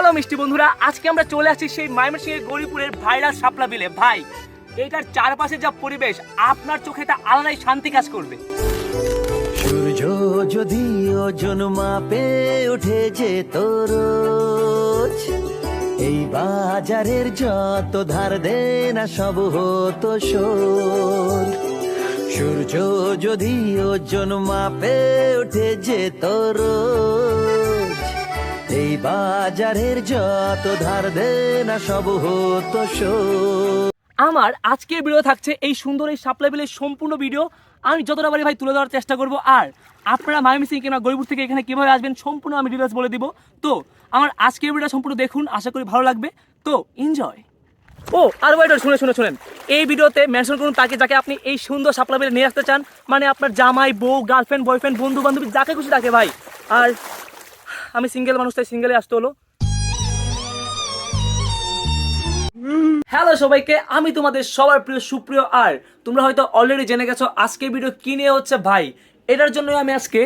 Hello মিষ্টি বন্ধুরা, আজকে আমরা চলে আসছি সেই ময়মনসিংহের গরিপুরের ভাইরাল শাপলা বিলে। ভাই এটার চারপাশে যা পরিবেশ, আপনার চোখে এটা আলাদাই শান্তি কাজ করবে। সূর্য যদি ওজন মাপে উঠে যে রোজ, এই বাজারের যত ধার দেনা সব হতো শোধ সূর্য যদি ওজন মাপে উঠে যে রোজ এই বাজারের যত ধার দেনা, সব হতো শোধ। আমার আজকের ভিডিও থাকছে এই সুন্দর, এই শাপলা বিলের সম্পূর্ণ ভিডিও আমি যতটা পারি ভাই তুলে ধরার চেষ্টা করব। আর আপনারা ময়মনসিংহ কিংবা গরিপুর থেকে এখানে কীভাবে আসবেন সম্পূর্ণ আমি ডিটেলস বলে দিব। তো, আমার আজকের ভিডিও সম্পূর্ণ দেখুন, আশা করি ভালো লাগবে। তো এনজয় ও, আর ওয়েটার শুনে শুনে, শুনেন। এই ভিডিওতে মেনশন করুন তাকে, যাকে আপনি এই সুন্দর সাপলা বিলে নিয়ে আসতে চান। মানে আপনার জামাই, বউ গার্লফ্রেন্ড বয়ফ্রেন্ড বন্ধু বান্ধবী যাকে খুশি থাকে ভাই। আর আমি সিঙ্গেল মানুষ, তাই সিঙ্গেলে আসতে হলো। হ্যালো সবাইকে, আমি তোমাদের সবার প্রিয় সুপ্রিয় আর। তোমরা হয়তো অলরেডি জেনে গেছো আজকের ভিডিও কি নিয়ে হচ্ছে ভাই। এটার জন্য আমি আজকে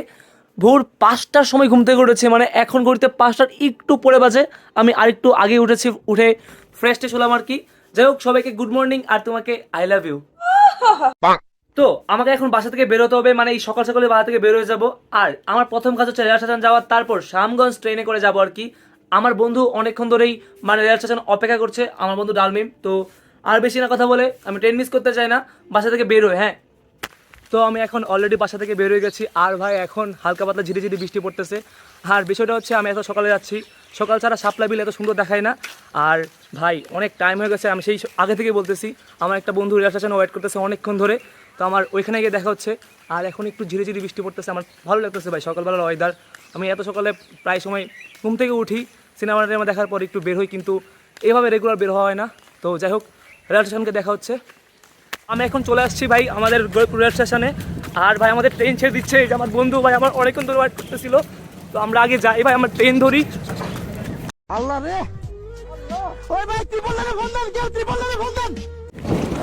ভোর পাঁচটার সময় ঘুম থেকে উঠেছি মানে এখন ঘড়িতে পাঁচটার একটু পরে বাজে। আমি আরেকটু আগে উঠেছি, উঠে ফ্রেশ ট্রেশ হলাম আর কি। যাই হোক, সবাইকে গুড মর্নিং আর তোমাকে আই লাভ ইউ তো আমাকে এখন বাসা থেকে বেরোতে হবে মানে এই সকাল সকালে বাসা থেকে বেরোয় যাব। আর আমার প্রথম কাজ হচ্ছে রেল স্টেশন যাওয়ার, তারপর শ্যামগঞ্জ ট্রেনে করে যাব আর কি। আমার বন্ধু অনেকক্ষণ ধরেই মানে রেল স্টেশন অপেক্ষা করছে, আমার বন্ধু ডালমিম। তো আর বেশি না কথা বলে, আমি ট্রেন মিস করতে চাই না, বাসা থেকে বেরোয় হ্যাঁ। তো আমি এখন অলরেডি বাসা থেকে বের হয়ে গেছি, আর ভাই এখন হালকা পাতলা ঝিরি ঝিরি বৃষ্টি পড়তেছে। আর বিষয়টা হচ্ছে, আমি এত সকালে যাচ্ছি, সকাল ছাড়া সাপলা বিল এত সুন্দর দেখায় না। আর ভাই, অনেক টাইম হয়ে গেছে, আমি সেই আগে থেকে বলতেছি, আমার একটা বন্ধু রেল স্টেশনে ওয়েট করতেছে অনেকক্ষণ ধরে। তো আমার ওইখানে গিয়ে দেখা হচ্ছে। আর এখন একটু ঝিরি ঝিরি বৃষ্টি পড়তেছে আমার ভালো লাগতেছে ভাই। সকালবেলার ওয়েদার আমি এত সকালে প্রায় সময় ঘুম থেকে উঠি সিনেমা টিনেমা দেখার পর একটু বের হই কিন্তু এভাবে রেগুলার বের হওয়া হয় না। তো যাই হোক রেল স্টেশনকে দেখা হচ্ছে। আমি এখন চলে আসছি ভাই আমাদের গোরখপুর রেল স্টেশনে আর ভাই আমাদের ট্রেন ছেড়ে দিচ্ছে এই যে আমার বন্ধু ভাই আমার অনেকক্ষণ ধরে ওয়েট করতেছিল। তো আমরা আগে যাই ভাই আমার ট্রেন ধরি। আল্লাহ রে! ওই ভাই ত্রিপল্লারে ফোন দেন কেউ ত্রিপল্লারে ফোন দেন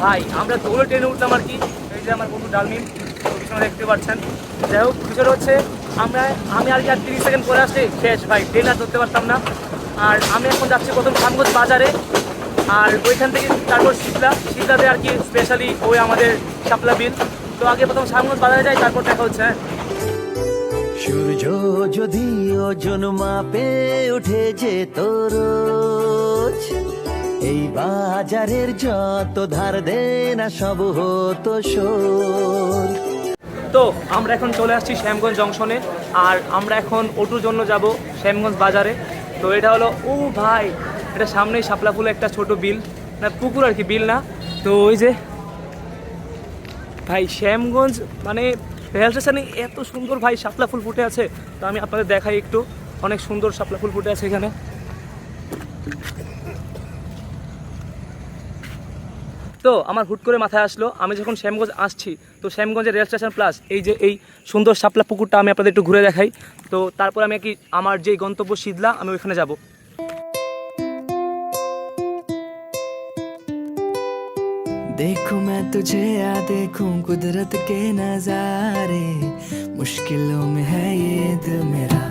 ভাই আমরা দৌড়ে ট্রেনে উঠলাম আর কি। যে আমার বন্ধু ডালমিন পিছনে দেখতে পাচ্ছেন। যাই হোক বিষয়টা হচ্ছে আমরা, আমি আর কি আর তিরিশ সেকেন্ড পরে আসছি। শেষ, ভাই ট্রেন আর ধরতে পারতাম না। আর আমি এখন যাচ্ছি প্রথম খামগঞ্জ বাজারে। আর ওইখান থেকে তারপর শীতলা শীতলাতে আর কি স্পেশালি ওই আমাদের শাপলা বিল। তো আগে প্রথম শ্যামগঞ্জ বাজারে যাই, তারপর দেখা হচ্ছে হ্যাঁ। সূর্য যদি ওজন মাপে উঠে যে রোজ এই বাজারের যত ধার দেনা, সব হতো শোধ তো আমরা এখন চলে আসছি শ্যামগঞ্জ জংশনে, আর আমরা এখন অটোর জন্য যাব শ্যামগঞ্জ বাজারে। তো এটা হলো, ও ভাই, এটা সামনেই শাপলা ফুলে একটা ছোট বিল। না, পুকুর আর কি, বিল না। তো ওই যে, ভাই, শ্যামগঞ্জ মানে রেল স্টেশনে এত সুন্দর ভাই শাপলা ফুল ফুটে আছে। তো আমি আপনাদের দেখাই একটু, অনেক সুন্দর শাপলা ফুল ফুটে আছে এখানে। তো আমার হুট করে মাথায় আসলো আমি যখন শ্যামগঞ্জ আসছি তো শ্যামগঞ্জের রেল স্টেশন প্লাস এই যে এই সুন্দর শাপলা পুকুরটা আমি আপনাদের একটু ঘুরে দেখাই তো তারপর আমি কি আমার যে গন্তব্য শীতলা আমি ওইখানে যাব देखूं मैं तुझे या देखूं कुदरत के नजारे मुश्किलों में है ये दिल मेरा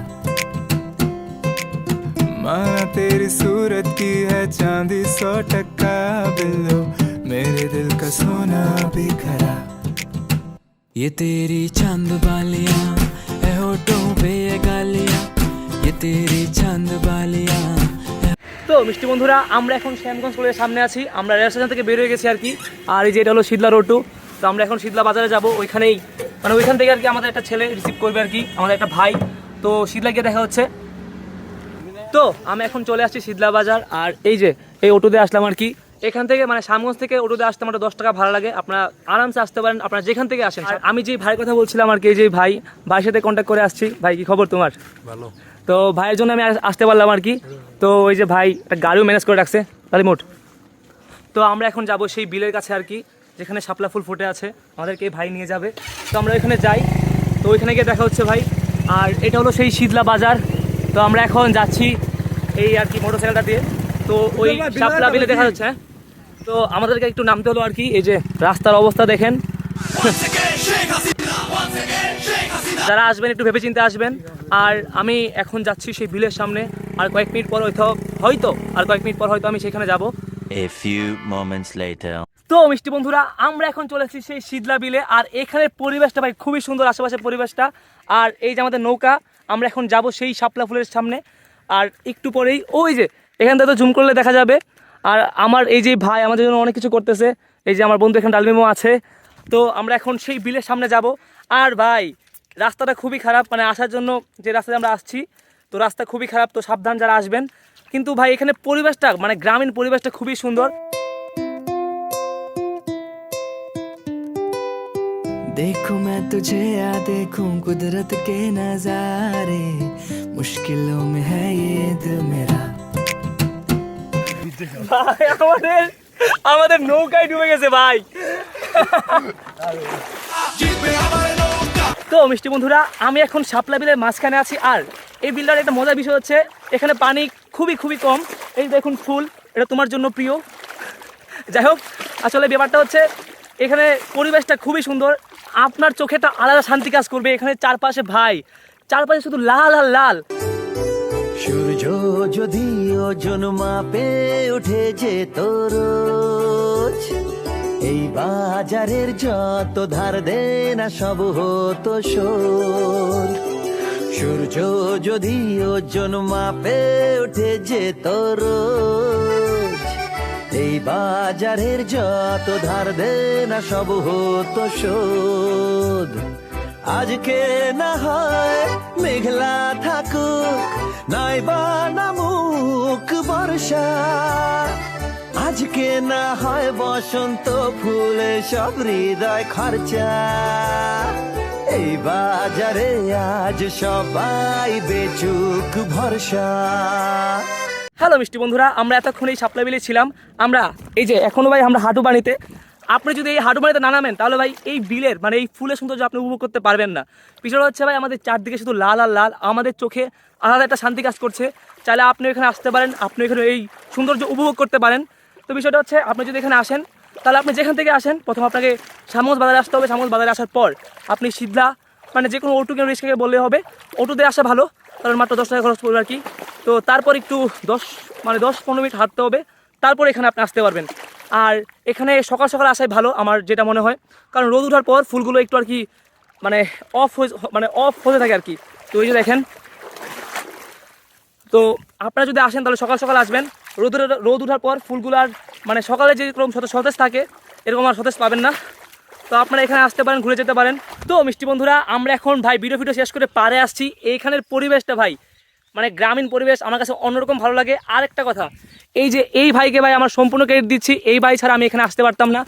माना तेरी सूरत की है चांदी सौ टक्का बिल्लो मेरे दिल का सोना बिखरा ये तेरी चांद बालियां है होठों पे ये गालियां ये तेरी चांद बालियां তো মিষ্টি বন্ধুরা আমরা এখন শ্যামগঞ্জ কলেজের সামনে আছি আমরা রেল স্টেশন থেকে বের হয়ে গেছি আর কি আর এই যে এটা হলো শীতলা রোডু তো আমরা এখন শীতলা বাজারে যাব ওইখানেই মানে ওইখান থেকে আর কি আমাদের একটা ছেলে রিসিভ করবে আর কি আমাদের একটা ভাই তো শীতলা গিয়ে দেখা হচ্ছে তো আমি এখন চলে আসছি শীতলা বাজার আর এই যে এই অটোতে আসলাম আর কি এখান থেকে মানে সামগঞ্জ থেকে অটোতে আসতে আমার দশ টাকা ভাড়া লাগে। আপনারা আরামসে আসতে পারেন আপনারা যেখান থেকে আসেন। আমি যে ভাইয়ের কথা বলছিলাম আর কি এই যে ভাই ভাইয়ের সাথে কন্ট্যাক্ট করে আসছি। ভাই কি খবর তোমার? ভালো। তো ভাইয়ের জন্য আমি আসতে পারলাম আর কি। তো ওই যে ভাই একটা গাড়িও ম্যানেজ করে রাখছে তাহলে মোট। তো আমরা এখন যাব সেই বিলের কাছে আর কি যেখানে শাপলা ফুল ফুটে আছে। আমাদেরকে ভাই নিয়ে যাবে। তো আমরা ওইখানে যাই। তো ওইখানে গিয়ে দেখা হচ্ছে ভাই। আর এটা হলো সেই শীতলা বাজার। তো আমরা এখন যাচ্ছি এই আর কি মোটরসাইকেলটা দিয়ে। তো ওই শাপলা বিলে দেখা যাচ্ছে হ্যাঁ? তো আমাদেরকে একটু নামতে হলো আর কি এই যে রাস্তার অবস্থা দেখেন। যারা আসবেন একটু ভেবে চিন্তে আসবেন। আর আমি এখন যাচ্ছি সেই বিলের সামনে। আর কয়েক মিনিট পর হয়তো হয়তো আর কয়েক মিনিট পর হয়তো আমি সেখানে যাব। A few moments later. তো মিষ্টি বন্ধুরা আমরা এখন চলে এসেছি সেই শীতলা বিলে। আর এখানের পরিবেশটা ভাই খুবই সুন্দর আশেপাশের পরিবেশটা। আর এই যে আমাদের নৌকা আমরা এখন যাব সেই শাপলা ফুলের সামনে। আর একটু পরেই ওই যে এখান থেকে তো জুম করলে দেখা যাবে। আর আমার এই যে ভাই আমাদের জন্য অনেক কিছু করতেছে এই যে আমার বন্ধু এখানে ডালমিমো আছে তো আমরা এখন সেই বিলের সামনে যাব আর ভাই রাস্তাটা খুবই খারাপ মানে আসার জন্য যে রাস্তায় আমরা আসছি তো রাস্তা খুবই খারাপ তো সাবধান যারা আসবেন কিন্তু ভাই এখানে পরিবেশটা মানে গ্রামীণ পরিবেশটা খুবই সুন্দর देखूं मैं तुझे या देखूं कुदरत के नजारे मुश्किलों में है ये दिल मेरा ভাই আমাদের আমাদের নৌকায় ডুবে গেছে ভাই। তো মিষ্টি বন্ধুরা, আমি এখন শাপলা বিলের মাঝখানে আছি আর এই বিলটার একটা মজার বিষয় হচ্ছে, এখানে পানি খুবই খুবই কম। এই দেখুন ফুল, এটা তোমার জন্য প্রিয়। যাই হোক, আসলে ব্যাপারটা হচ্ছে, এখানে পরিবেশটা খুবই সুন্দর। আপনার চোখে একটা আলাদা শান্তি কাজ করবে এখানে চারপাশে ভাই। চারপাশে শুধু লাল আর লাল। সূর্য যদি ওজন মাপে উঠে যেত রোজ। এই বাজারের যত ধার দেনা সব হতো সোর সূর্য যদি ওজন মাপে উঠে যেত রোজ। এই বাজারের যত ধার দে দেনা সব হতো শোধ। আজকে না হয় বা নামুক বর্ষা। আজকে না হয় বসন্ত ফুলে সব হৃদয় খরচা। এই বাজারে আজ সবাই বেচুক ভরসা। হ্যালো মিষ্টি বন্ধুরা, আমরা এতক্ষণ এই সাপ্লাই ছিলাম। আমরা, এই যে, এখনও ভাই আমরা হাঁটু বানিতে আপনি যদি এই হাঁটু বানিতে না নামেন, তাহলে ভাই এই বিলের মানে এই ফুলের সৌন্দর্য আপনি উপভোগ করতে পারবেন না। পিছনে হচ্ছে ভাই আমাদের চারদিকে শুধু লাল আর লাল, আমাদের চোখে আলাদা একটা শান্তি কাজ করছে। চাইলে আপনি এখানে আসতে পারেন, আপনি এখানে এই সৌন্দর্য উপভোগ করতে পারেন। তো বিষয়টা হচ্ছে, আপনি যদি এখানে আসেন, তাহলে আপনি যেখান থেকে আসেন, প্রথম আপনাকে সামোজ বাজারে আসতে হবে। সামোজ বাজারে আসার পর আপনি সিদ্ধা মানে যে কোনো অটো কিংবা রিক্সাকে বললে হবে। অটোতে আসা ভালো, কারণ মাত্র দশ টাকা খরচ পড়বে আর কি। তো তারপর একটু দশ মানে দশ পনেরো মিনিট হাঁটতে হবে। তারপর এখানে আপনি আসতে পারবেন। আর এখানে সকাল সকাল আসাই ভালো, আমার যেটা মনে হয়। কারণ রোদ ওঠার পর ফুলগুলো একটু আর কি মানে অফ হয়ে মানে অফ হতে থাকে আর কি। তো এই যে দেখেন। তো আপনারা যদি আসেন তাহলে সকাল সকাল আসবেন। রোদ রোদ ওঠার পর ফুলগুলো আর মানে সকালে যেরকম সতেজ সতেজ থাকে, এরকম আর সতেজ পাবেন না। তো আপনারা এখানে আসতে পারেন, ঘুরে যেতে পারেন। তো মিষ্টি বন্ধুরা, আমরা এখন ভাই ভিডিও ভিডিও শেষ করে পারে আসছি। এইখানের পরিবেশটা ভাই মানে গ্রামীণ পরিবেশ আমার কাছে অন্যরকম ভালো লাগে। আর একটা কথা এই যে এই ভাইকে ভাই আমার সম্পূর্ণ ক্রেডিট দিচ্ছি, এই ভাই ছাড়া আমি এখানে আসতে পারতাম না।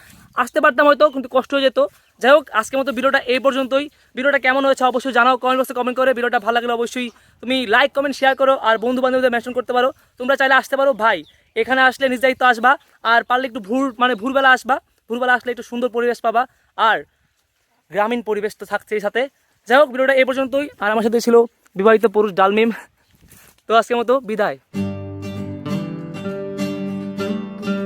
আসতে পারতাম হয়তো, কিন্তু কষ্ট হয়ে যেত। যাই হোক, আজকের মতো ভিডিওটা এই পর্যন্তই। ভিডিওটা কেমন হয়েছে অবশ্যই জানাও কমেন্ট বক্সে কমেন্ট করে। ভিডিওটা ভালো লাগলে অবশ্যই তুমি লাইক কমেন্ট শেয়ার করো আর বন্ধু বান্ধবদের মেনশন করতে পারো। তোমরা চাইলে আসতে পারো। ভাই, এখানে আসলে নিজ দায়িত্ব আসবা। আর পারলে একটু ভোর মানে ভোরবেলা আসবা। ভোরবেলা আসলে একটু সুন্দর পরিবেশ পাবা। আর গ্রামীণ পরিবেশ তো থাকছে এই সাথে। যাই হোক, ভিডিওটা এই পর্যন্তই। আর আমার সাথে ছিল বিবাহিত পুরুষ ডালমিম তো আজকের মতো বিদায়।